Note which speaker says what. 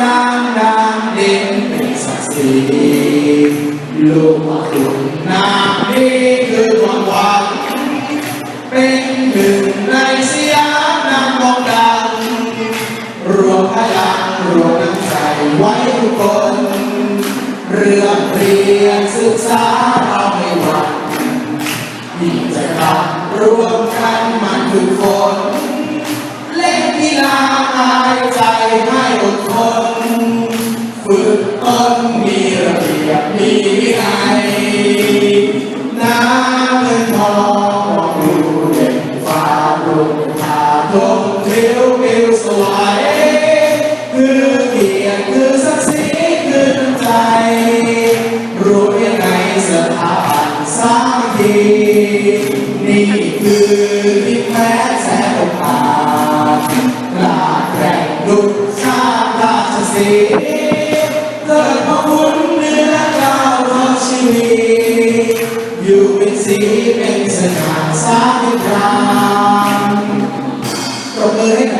Speaker 1: รางดำดินเป็นศักดิ์ศรีลูกคุณนามนี้คือความหวัง เป็นหนึ่งในสยามนำมองดัง รวมพลังรวมน้ำใจไว้ทุกคน เรื่องเรียนศึกษาเราไม่หวั่นที่จะทำรวมกันมันคือคน เล่นกีฬาอายใจให้อดท ฝึกตนมีระเบียบมีวินัยน้ำเงินทองดูเด่นฟ้ารุ่งทาทงเทียววิวสวยคือเกียรติคือศักดิ์ศรีคือน้ำใจ รู้ยังไงสถาบันสามัคคีนี่คือที่แพ้แสนอกอากล้าแข่งดุจชาติราชสี เกิดมาคุณเนือเจ้าทอชีวิตอยู่เป็นสีเป็นสง่าสาธิตรามปรบมือให้